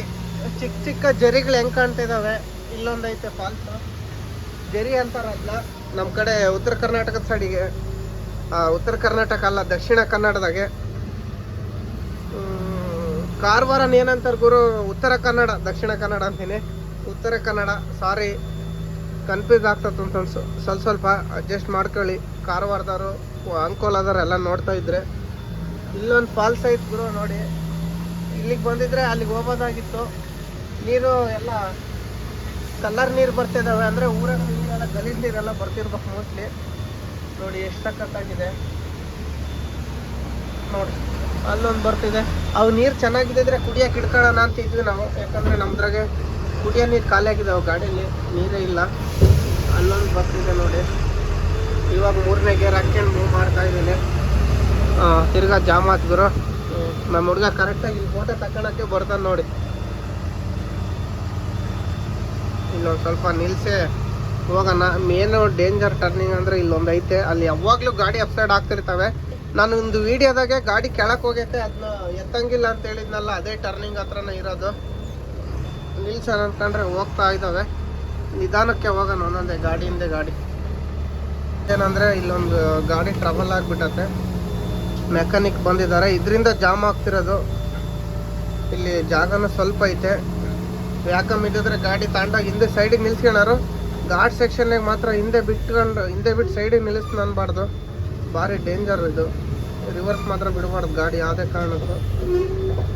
S1: ಚಿಕ್ಕ ಚಿಕ್ಕ ಜರಿಗಳು ಹೆಂಗ್ ಕಾಣ್ತಿದ್ದಾವೆ ಇಲ್ಲೊಂದೈತೆ ಫಾಲ್ಸ್ ಜರಿ ಅಂತಾರ ಅದನ್ನ ನಮ್ಮ ಕಡೆ ಉತ್ತರ ಕರ್ನಾಟಕದ ಸೈಡಿಗೆ ಉತ್ತರ ಕರ್ನಾಟಕ ಅಲ್ಲ, ದಕ್ಷಿಣ ಕನ್ನಡದಾಗೆ. ಕಾರವಾರ ಏನಂತಾರೆ ಗುರು? ಉತ್ತರ ಕನ್ನಡ, ದಕ್ಷಿಣ ಕನ್ನಡ ಅಂತೀನಿ. ಉತ್ತರ ಕನ್ನಡ ಸಾರಿ ಕನ್ಫ್ಯೂಸ್ ಆಗ್ತದೆ ಅಂತ ಅನ್ಸು. ಸ್ವಲ್ಪ ಸ್ವಲ್ಪ ಅಡ್ಜಸ್ಟ್ ಮಾಡ್ಕೊಳ್ಳಿ. ಕಾರವಾರದವರು ಅಂಕೋಲಾದವ್ರು ಎಲ್ಲ ನೋಡ್ತಾ ಇದ್ರೆ. ಇಲ್ಲೊಂದು ಫಾಲ್ಸ್ ಐತೆ ಗುರು ನೋಡಿ. ಇಲ್ಲಿಗೆ ಬಂದಿದ್ರೆ ಅಲ್ಲಿಗೆ ಹೋಗೋದಾಗಿತ್ತು. ನೀರು ಎಲ್ಲ ಕಲ್ಲರ್ ನೀರು ಬರ್ತಿದಾವೆ ಅಂದರೆ ಊರಾಗ ನೀರೆಲ್ಲ ಗಲೀಜ್ ನೀರೆಲ್ಲ ಬರ್ತಿರ್ಬೇಕು ಮೋಸ್ಟ್ಲಿ ನೋಡಿ, ಎಷ್ಟು ಸಖತ್ತಾಗಿದೆ. ನೋಡಿ. ಅಲ್ಲೊಂದು ಬರ್ತಿದೆ. ಅವು ನೀರು ಚೆನ್ನಾಗಿದ್ದಿದ್ರೆ ಕುಡಿಯಕ್ಕೆ ಇಟ್ಕೊಳ್ಳೋಣ ಅಂತ ಇದ್ವಿ ನಾವು. ಯಾಕಂದರೆ ನಮ್ದ್ರಾಗೆ ಕುಡಿಯೋ ನೀರು ಖಾಲಿ ಅವು ಗಾಡೀಲಿ. ನೀರೇ ಇಲ್ಲ. ಅಲ್ಲೊಂದು ಬರ್ತಿದೆ ನೋಡಿ. ಇವಾಗ ಮೂರನೇ ಗೇರ್ ಹಾಕ್ಕೊಂಡು ಮೂವ್ ಮಾಡ್ತಾ ಇದ್ದೀನಿ. ತಿರ್ಗಾ ಜಾಮ್ ಹಾಕಿದ್ರು. ನಮ್ಮ ಹುಡುಗ ಕರೆಕ್ಟಾಗಿ ಇಲ್ಲಿ ಫೋಟೋ ತಗೊಳಕ್ಕೆ ಬರ್ತಾನೆ ನೋಡಿ. ಇಲ್ಲೊಂದು ಸ್ವಲ್ಪ ನಿಲ್ಸೆ. ಹೋಗೋಣ. ಮೇನು ಡೇಂಜರ್ ಟರ್ನಿಂಗ್ ಅಂದ್ರೆ ಇಲ್ಲೊಂದು ಐತೆ. ಅಲ್ಲಿ ಯಾವಾಗಲೂ ಗಾಡಿ ಅಪ್ಸೈಡ್ ಆಗ್ತಿರ್ತವೆ. ನಾನು ಒಂದು ವಿಡಿಯೋದಾಗೆ ಗಾಡಿ ಕೆಳಕ್ಕೆ ಹೋಗೈತೆ ಅದನ್ನ ಎತ್ತಂಗಿಲ್ಲ ಅಂತ ಹೇಳಿದ್ನಲ್ಲ, ಅದೇ ಟರ್ನಿಂಗ್ ಹತ್ರನೇ ಇರೋದು. ನಿಲ್ಸೋಣ ಅನ್ಕೊಂಡ್ರೆ ಹೋಗ್ತಾ ಇದ್ದಾವೆ. ನಿಧಾನಕ್ಕೆ ಹೋಗೋಣ ಒಂದೊಂದೇ ಗಾಡಿ ಹಿಂದೆ ಗಾಡಿ. ಏನಂದ್ರೆ ಇಲ್ಲೊಂದು ಗಾಡಿ ಟ್ರಬಲ್ ಆಗಿಬಿಟ್ಟತೆ ಮೆಕ್ಯಾನಿಕ್ ಬಂದಿದ್ದಾರೆ. ಇದರಿಂದ ಜಾಮ್ ಆಗ್ತಿರೋದು. ಇಲ್ಲಿ ಜಾಗನೂ ಸ್ವಲ್ಪ ಐತೆ. ಯಾಕಮ್ಮ ಇದ್ದಿದ್ರೆ ಗಾಡಿ ತಾಂಡಾಗ ಹಿಂದೆ ಸೈಡಿಗೆ ನಿಲ್ಸ್ಕೊಳಾರು ಘಾಟ್ ಸೆಕ್ಷನ್ಯಾಗ ಮಾತ್ರ ಹಿಂದೆ ಬಿಟ್ಕೊಂಡು, ಹಿಂದೆ ಬಿಟ್ಟು ಸೈಡಿಗೆ ನಿಲ್ಲಿಸ್ ಅನ್ಬಾರ್ದು. ಭಾರಿ ಡೇಂಜರ್ ಇದು. ರಿವರ್ಸ್ ಮಾತ್ರ ಬಿಡಬಾರ್ದು ಗಾಡಿ ಯಾವುದೇ ಕಾರಣಕ್ಕೂ.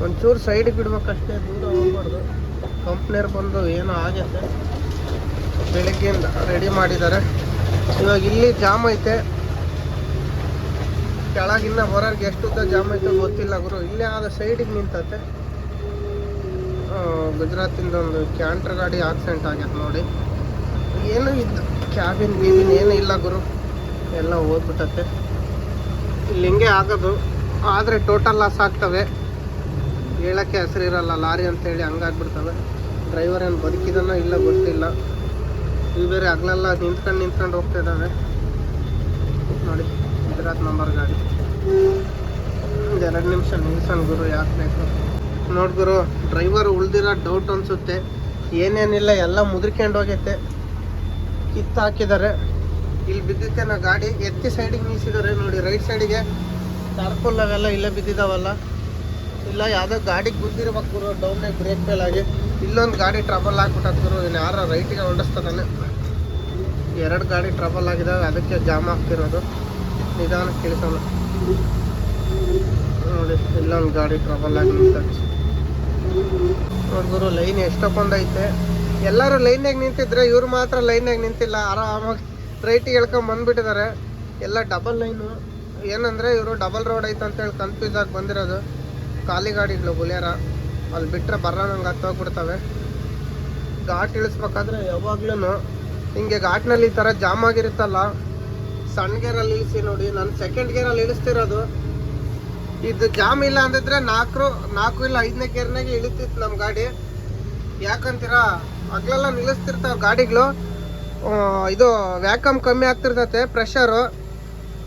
S1: ಒಂಚೂರು ಸೈಡಿಗೆ ಬಿಡ್ಬೇಕಷ್ಟೇ, ದೂರ ಹೋಗ್ಬಾರ್ದು. ಕಂಪ್ನಿಯವ್ರು ಬಂದು ಏನೋ ಆಗೈತೆ. ಬೆಳಗ್ಗೆಯಿಂದ ರೆಡಿ ಮಾಡಿದ್ದಾರೆ. ಇವಾಗ ಇಲ್ಲಿ ಜಾಮ್ ಐತೆ. ಕೆಳಗಿನ್ನ ಹೊರಗೆ ಎಷ್ಟು ಉದ್ದ ಜಾಮ್ ಐತೆ ಗೊತ್ತಿಲ್ಲ ಗುರು. ಇಲ್ಲೇ ಆದ ಸೈಡಿಗೆ ನಿಂತತೆ. ಗುಜರಾತಿಂದ ಒಂದು ಕ್ಯಾಂಟ್ರ್ ಗಾಡಿ ಆಕ್ಸಿಡೆಂಟ್ ಆಗೈತೆ ನೋಡಿ. ಏನೂ ಇದ್ದು ಕ್ಯಾಬಿನ್ ಗೀಬಿನ್ ಏನೂ ಇಲ್ಲ ಗುರು. ಎಲ್ಲ ಹೋಗ್ಬಿಟ್ಟತೆ. ಇಲ್ಲಿ ಹಿಂಗೆ ಆಗೋದು. ಆದರೆ ಟೋಟಲ್ ಲಾಸ್ ಆಗ್ತವೆ. ಹೇಳೋಕ್ಕೆ ಹೆಸರಿರಲ್ಲ ಲಾರಿ ಅಂತೇಳಿ ಹಂಗಾಗ್ಬಿಡ್ತವೆ. ಡ್ರೈವರ್ ಏನು ಬದುಕಿದನೋ ಇಲ್ಲ ಗೊತ್ತಿಲ್ಲ. ಇವು ಬೇರೆ ಹಗಲೆಲ್ಲ ನಿಂತ್ಕೊಂಡು ನಿಂತ್ಕೊಂಡು ಹೋಗ್ತಾ ಇದ್ದಾವೆ ನೋಡಿ, ಗುಜರಾತ್ ನಂಬರ್ ಗಾಡಿ. ಒಂದು ಎರಡು ನಿಮಿಷ ನಿಲ್ಸನ್ ಗುರು, ಯಾಕೆ ಬೇಕು? ನೋಡಿ ಗುರು ಡ್ರೈವರ್ ಉಳ್ದಿರೋ ಡೌಟ್ ಅನ್ಸುತ್ತೆ. ಏನೇನಿಲ್ಲ, ಎಲ್ಲ ಮುದ್ರಿಕೊಂಡು ಹೋಗೈತೆ. ಕಿತ್ತು ಹಾಕಿದ್ದಾರೆ ಇಲ್ಲಿ ಬಿದ್ದಿತ್ತೆ ನಾ ಗಾಡಿ, ಎತ್ತಿ ಸೈಡಿಗೆ ನಿಲ್ಸಿದ್ದಾರೆ ನೋಡಿ ರೈಟ್ ಸೈಡಿಗೆ ಟಾರ್ಪಲ್ ಅವೆಲ್ಲ ಇಲ್ಲೇ ಬಿದ್ದಿದಾವಲ್ಲ. ಇಲ್ಲ, ಯಾವುದೋ ಗಾಡಿಗೆ ಬಿದ್ದಿರ್ಬೇಕು ಗುರು ಡೌನ್ ಬ್ರೇಕ್ ಫೇಲ್ ಆಗಿ. ಇಲ್ಲೊಂದು ಗಾಡಿ ಟ್ರಬಲ್ ಆಗ್ಬಿಟ್ಟದ ಗುರು, ಇನ್ನು ಯಾರ ರೈಟಿಗೆ ಹೊಂಡಿಸ್ತಾನೆ ಎರಡು ಗಾಡಿ ಟ್ರಬಲ್ ಆಗಿದಾವೆ, ಅದಕ್ಕೆ ಜಾಮ್ ಆಗ್ತಿರೋದು ನಿಧಾನ ತಿಳಿಸೋಣ. ನೋಡಿ, ಇಲ್ಲೊಂದು ಗಾಡಿ ಟ್ರಬಲ್ ಆಗಿ ನಿಂತೈತೆ ನೋಡ್ಗುರು ಲೈನ್ ಎಷ್ಟೊಂದೈತೆ ಎಲ್ಲರೂ ಲೈನ್ಯಾಗ ನಿಂತಿದ್ರೆ ಇವ್ರು ಮಾತ್ರ ಲೈನ್ಯಾಗ ನಿಂತಿಲ್ಲ, ಆರಾಮಾಗಿ ರೈಟಿಗೆ ಹೇಳ್ಕೊಂಡ್ ಬಂದ್ಬಿಟ್ಟಿದ್ದಾರೆ. ಎಲ್ಲ ಡಬಲ್ ಲೈನು ಏನಂದ್ರೆ ಇವರು ಡಬಲ್ ರೋಡ್ ಐತೆ ಅಂತೇಳಿ ಕನ್ಫ್ಯೂಸ್ ಆಗಿ ಬಂದಿರೋದು. ಖಾಲಿ ಗಾಡಿಗಳು ಬುಲಿಯಾರ ಅಲ್ಲಿ ಬಿಟ್ಟರೆ ಬರೋಣಂಗೆ ಹತ್ತೋಗ್ಬಿಡ್ತವೆ ಘಾಟ್ ಇಳಿಸ್ಬೇಕಾದ್ರೆ ಯಾವಾಗ್ಲೂ ಹಿಂಗೆ ಘಾಟ್ನಲ್ಲಿ ಈ ಥರ ಜಾಮ್ ಆಗಿರುತ್ತಲ್ಲ, ಸಣ್ಣ ಗೇರಲ್ಲಿ ಇಳಿಸಿ ನೋಡಿ. ನಾನು ಸೆಕೆಂಡ್ ಗೇರಲ್ಲಿ ಇಳಿಸ್ತಿರೋದು. ಇದು ಜಾಮ್ ಇಲ್ಲ ಅಂದಿದ್ರೆ ನಾಲ್ಕು ನಾಲ್ಕು ಇಲ್ಲ ಐದನೇ ಗೇರ್ನಾಗೆ ಇಳಿತಿತ್ತು ನಮ್ಮ ಗಾಡಿ. ಯಾಕಂತೀರಾ? ಹಗ್ಲೆಲ್ಲ ನಿಲ್ಲಿಸ್ತಿರ್ತಾವೆ ಗಾಡಿಗಳು. ಇದು ವ್ಯಾಕಮ್ ಕಮ್ಮಿ ಆಗ್ತಿರ್ತೈತೆ ಪ್ರೆಷರು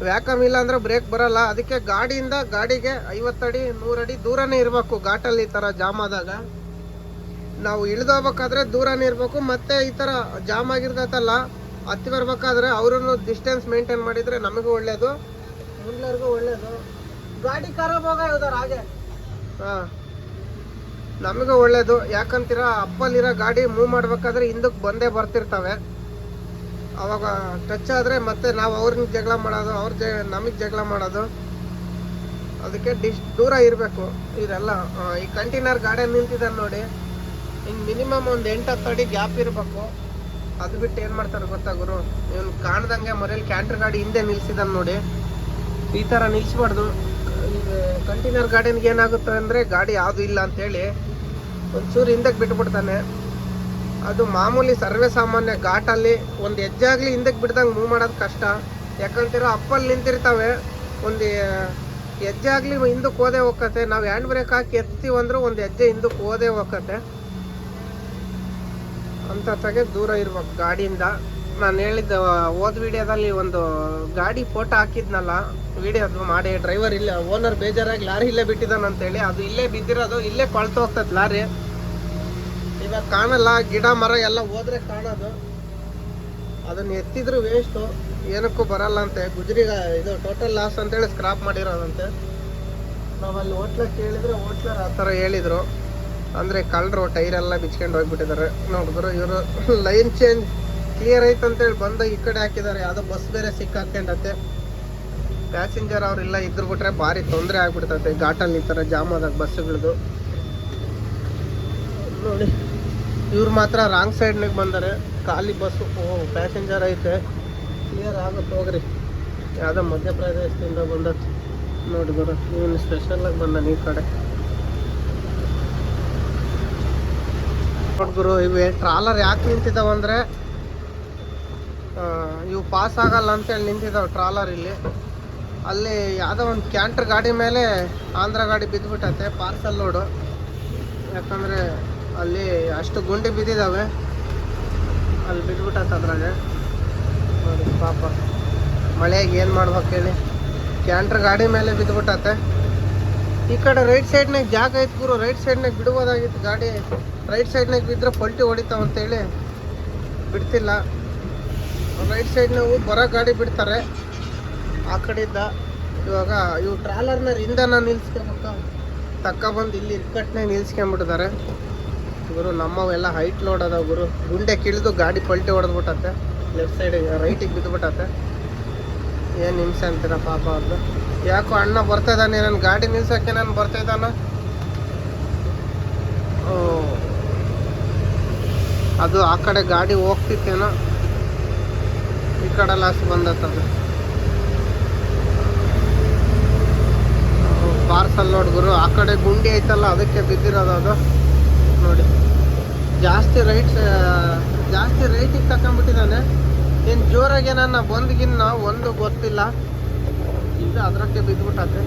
S1: ವ್ಯಾಕಮ್ ಇಲ್ಲ ಅಂದ್ರೆ ಬ್ರೇಕ್ ಬರಲ್ಲ. ಅದಕ್ಕೆ ಗಾಡಿಯಿಂದ ಗಾಡಿಗೆ ಐವತ್ತಡಿ ನೂರಡಿ ದೂರನೇ ಇರಬೇಕು. ಘಾಟಲ್ಲಿ ಈ ಥರ ಜಾಮ್ ಆದಾಗ. ನಾವು ಇಳಿದೋಗ್ಬೇಕಾದ್ರೆ ದೂರನೇ ಇರಬೇಕು. ಮತ್ತೆ ಈ ಥರ ಜಾಮ್ ಆಗಿರ್ತೈತಲ್ಲ, ಹತ್ತಿ ಬರ್ಬೇಕಾದ್ರೆ ಅವರನ್ನು ಡಿಸ್ಟೆನ್ಸ್ ಮೇಂಟೈನ್ ಮಾಡಿದ್ರೆ ನಮಗೂ ಒಳ್ಳೇದು. ಮುಂದ್ಲರ್ಗೂ ಒಳ್ಳೇದು. ಗಾಡಿ ಖರಾಬ್ ಹೋಗೋದಾರ ಹಾಗೆ. ಹಾ. ನಮಗೂ ಒಳ್ಳೇದು. ಯಾಕಂತೀರ ಅಪ್ಪಲ್ಲಿರೋ ಗಾಡಿ ಮೂವ್ ಮಾಡ್ಬೇಕಾದ್ರೆ ಹಿಂದಕ್ಕೆ ಬಂದೇ ಬರ್ತಿರ್ತವೆ. ಅವಾಗ ಟಚ್ ಆದ್ರೆ ಮತ್ತೆ ನಾವು ಅವ್ರನ್ನ ಜಗಳ ಮಾಡೋದು, ಅವ್ರ ಜ, ನಮಗೆ ಜಗಳ ಮಾಡೋದು. ಅದಕ್ಕೆ ಡಿಶ್ ದೂರ ಇರಬೇಕು ಇದೆಲ್ಲ ಈ ಕಂಟೈನರ್ ಗಾಡಿ ನಿಂತಿದ್ದಾರೆ ನೋಡಿ. ಹಿಂಗೆ ಮಿನಿಮಮ್ ಒಂದು ಎಂಟು ಹತ್ತು ಅಡಿ ಗ್ಯಾಪ್ ಇರಬೇಕು. ಅದು ಬಿಟ್ಟು ಏನು ಮಾಡ್ತಾರೆ ಗೊತ್ತಾ ಗುರು? ಇವ್ನು ಕಾಣ್ದಂಗೆ ಮನೇಲಿ ಕ್ಯಾಂಟರ್ ಗಾಡಿ ಹಿಂದೆ ನಿಲ್ಸಿದಾನೆ ನೋಡಿ. ಈ ಥರ ನಿಲ್ಸ್ಬಾರ್ದು. ಕಂಟೈನರ್ ಗಾಡಿನಿಗೆ ಏನಾಗುತ್ತೆ ಅಂದರೆ ಗಾಡಿ ಯಾವುದು ಇಲ್ಲ ಅಂತೇಳಿ ಒಂಚೂರು ಹಿಂದಕ್ಕೆ ಬಿಟ್ಬಿಡ್ತಾನೆ. ಅದು ಮಾಮೂಲಿ ಸರ್ವೇ ಸಾಮಾನ್ಯ ಘಾಟಲ್ಲಿ ಒಂದು ಹೆಜ್ಜಾಗಲಿ ಹಿಂದಕ್ಕೆ ಬಿಡ್ದಂಗೆ ಮೂವ್ ಮಾಡೋದು ಕಷ್ಟ. ಯಾಕಂತೀರ ಅಪ್ಪಲ್ಲಿ ನಿಂತಿರ್ತಾವೆ. ಒಂದು ಹೆಜ್ಜೆ ಆಗಲಿ ಹಿಂದಕ್ಕೆ ಓದೇ ಹೋಗತ್ತೆ. ನಾವು ಹ್ಯಾಂಡ್ ಬ್ರೇಕ್ ಹಾಕಿ ಎತ್ತೀವಂದ್ರೂ ಒಂದು ಹೆಜ್ಜೆ ಹಿಂದಕ್ಕೆ ಓದೇ ಹೋಗತ್ತೆ. ಅಂತ ತಗೆ ದೂರ ಇರ್ಬೇಕು ಗಾಡಿಯಿಂದ. ನಾನು ಹೇಳಿದ್ದ, ಹೋದ ವಿಡಿಯೋದಲ್ಲಿ ಒಂದು ಗಾಡಿ ಫೋಟೋ ಹಾಕಿದ್ನಲ್ಲ. ವಿಡಿಯೋ ಮಾಡಿ ಡ್ರೈವರ್ ಇಲ್ಲ ಓನರ್ ಬೇಜಾರಾಗಿ ಲಾರಿ ಇಲ್ಲೇ ಬಿಟ್ಟಿದ್ದಾನಂತೇಳಿ. ಅದು ಇಲ್ಲೇ ಬಿದ್ದಿರೋದು, ಇಲ್ಲೇ ಕೊಳ್ತು ಹೋಗ್ತದೆ ಲಾರಿ. ಇವಾಗ ಕಾಣಲ್ಲ, ಗಿಡ, ಮರ ಎಲ್ಲ ಹೋದ್ರೆ ಕಾಣೋದು. ಅದನ್ನ ಎತ್ತಿದ್ರು ವೇಸ್ಟು ಏನಕ್ಕೂ ಬರಲ್ಲ ಅಂತೆ. ಗುಜರಿಗ ಇದು ಟೋಟಲ್ ಲಾಸ್ ಅಂತೇಳಿ ಸ್ಕ್ರಾಪ್ ಮಾಡಿರೋದಂತೆ. ನಾವಲ್ಲಿ ಹೋಟ್ಲ ಕೇಳಿದ್ರೆ ಹೋಟ್ಲರ್ ಆ ಥರ ಹೇಳಿದ್ರು. ಅಂದರೆ ಕಳ್ಳರು ಟೈರ್ ಎಲ್ಲ ಬಿಚ್ಕೊಂಡು ಹೋಗ್ಬಿಟ್ಟಿದ್ದಾರೆ. ನೋಡಿದ್ರು ಇವರು ಲೈನ್ ಚೇಂಜ್ ಕ್ಲಿಯರ್ ಐತೆ ಅಂತೇಳಿ ಬಂದು ಈ ಕಡೆ ಹಾಕಿದ್ದಾರೆ. ಯಾವುದೋ ಬಸ್ ಬೇರೆ ಸಿಕ್ಕಾಕೊಂಡತ್ತೆ ಪ್ಯಾಸೆಂಜರ್ ಅವರೆಲ್ಲ ಇದ್ರು ಬಿಟ್ರೆ ಭಾರಿ ತೊಂದರೆ ಆಗ್ಬಿಡ್ತೈತೆ. ಘಾಟಲ್ಲಿ ಈ ಥರ ಜಾಮ್ ಆದಾಗ ಬಸ್ಸುಗಳದು ನೋಡಿ. ಇವ್ರು ಮಾತ್ರ ರಾಂಗ್ ಸೈಡ್ನಾಗ ಬಂದಾರೆ. ಖಾಲಿ ಬಸ್ಸು ಓ ಪ್ಯಾಸೆಂಜರ್ ಐತೆ. ಕ್ಲಿಯರ್ ಆಗುತ್ತೆ ಹೋಗ್ರಿ. ಯಾವುದೋ ಮಧ್ಯಪ್ರದೇಶದಿಂದ ಬಂದದ್ದು ನೋಡಿ ಗುರು, ಇವನು ಸ್ಪೆಷಲಾಗಿ ಬಂದ ಈ ಕಡೆ. ಗುರು, ಇವೆ ಟ್ರಾಲರ್ ಯಾಕೆ ನಿಂತಿದ್ದಾವೆ ಅಂದರೆ ಇವು ಪಾಸ್ ಆಗಲ್ಲ ಅಂತೇಳಿ ನಿಂತಿದ್ದಾವೆ ಟ್ರಾಲರ್ ಇಲ್ಲಿ. ಅಲ್ಲಿ ಯಾವುದೋ ಒಂದು ಕ್ಯಾಂಟ್ರ್ ಗಾಡಿ ಮೇಲೆ ಆಂಧ್ರ ಗಾಡಿ ಬಿದ್ದುಬಿಟ್ಟತೆ ಪಾರ್ಸಲ್ ಲೋಡು ಯಾಕಂದರೆ ಅಲ್ಲಿ ಅಷ್ಟು ಗುಂಡಿ ಬಿದ್ದಿದ್ದಾವೆ ಅಲ್ಲಿ ಬಿದ್ದುಬಿಟ್ಟ ಅದ್ರಾಗ. ನೋಡಿ ಪಾಪ. ಮಳೆಗೆ ಏನು ಮಾಡ್ಬೇಕು ಹೇಳಿ. ಕ್ಯಾಂಟ್ರ್ ಗಾಡಿ ಮೇಲೆ ಬಿದ್ದುಬಿಟ್ಟೈತೆ ಈ ಕಡೆ ರೈಟ್ ಸೈಡ್ನಾಗ ಜಾಗ ಐತೆ ಗುರು. ರೈಟ್ ಸೈಡ್ನಾಗ ಬಿಡ್ಬೋದಾಗಿತ್ತು ಗಾಡಿ. ರೈಟ್ ಸೈಡ್ನಾಗ ಬಿದ್ದರೆ ಪಲ್ಟಿ ಹೊಡಿತಾವ ಅಂತೇಳಿ ಬಿಡ್ತಿಲ್ಲ. ರೈಟ್ ಸೈಡ್ನಾಗೂ ಬರೋ ಗಾಡಿ ಬಿಡ್ತಾರೆ. ಆ ಕಡೆಯಿಂದ ಇವಾಗ ಇವು ಟ್ರಾಲರ್ನ ಹಿಂದನ ನಿಲ್ಸ್ಕೊಬೇಕು. ತಕ್ಕ ಇಲ್ಲಿ ಇಕ್ಕಟ್ಟನೆ ನಿಲ್ಸ್ಕೊಂಬಿಟ್ಟಿದ್ದಾರೆ ಗುರು, ನಮ್ಮವೆಲ್ಲ ಹೈಟ್ ಲೋಡ್ ಅದಾವ ಗುರು. ಗುಂಡೆ ಕಿಳಿದು ಗಾಡಿ ಪಲ್ಟಿ ಹೊಡೆದ್ಬಿಟ್ಟತ್ತೆ ಲೆಫ್ಟ್ ಸೈಡಿಗೆ ರೈಟಿಗೆ ಬಿದ್ದುಬಿಟ್ಟತ್ತೆ ಏನು ಹಿಂಸೆ ಅಂತೀರ ಪಾಪ ಅದು ಯಾಕೋ ಅಣ್ಣ ಬರ್ತಾ ಇದ್ದಾನೆ ನನ್ನ ಗಾಡಿ ನಿಲ್ಸಕ್ಕೆ ನಾನು ಬರ್ತಾ ಇದ್ದಾನ. ಅದು ಆ ಕಡೆ ಗಾಡಿ ಹೋಗ್ತಿತ್ತೇನೋ? ಈ ಕಡೆ ಲಾಸ್ಟ್ ಬಂದತ್ತದು ಪಾರ್ಸಲ್ ನೋಡ್ ಗುರು, ಆ ಕಡೆ ಗುಂಡಿ ಐತಲ್ಲ, ಅದಕ್ಕೆ ಬಿದ್ದಿರೋದು ಅದು. ನೋಡಿ. ಜಾಸ್ತಿ ರೈಟ್ ಜಾಸ್ತಿ ರೈಟಿಗೆ ತಕೊಂಡ್ಬಿಟ್ಟಿದ್ದಾನೆ ಏನು ಜೋರಾಗಿ ನನ್ನ ಬಂದ್ಗಿನ್ನ ಒಂದು ಗೊತ್ತಿಲ್ಲ. ಇಲ್ಲ ಅದರಕ್ಕೆ ಬಿದ್ದುಬಿಟ್ಟತ್ತೆ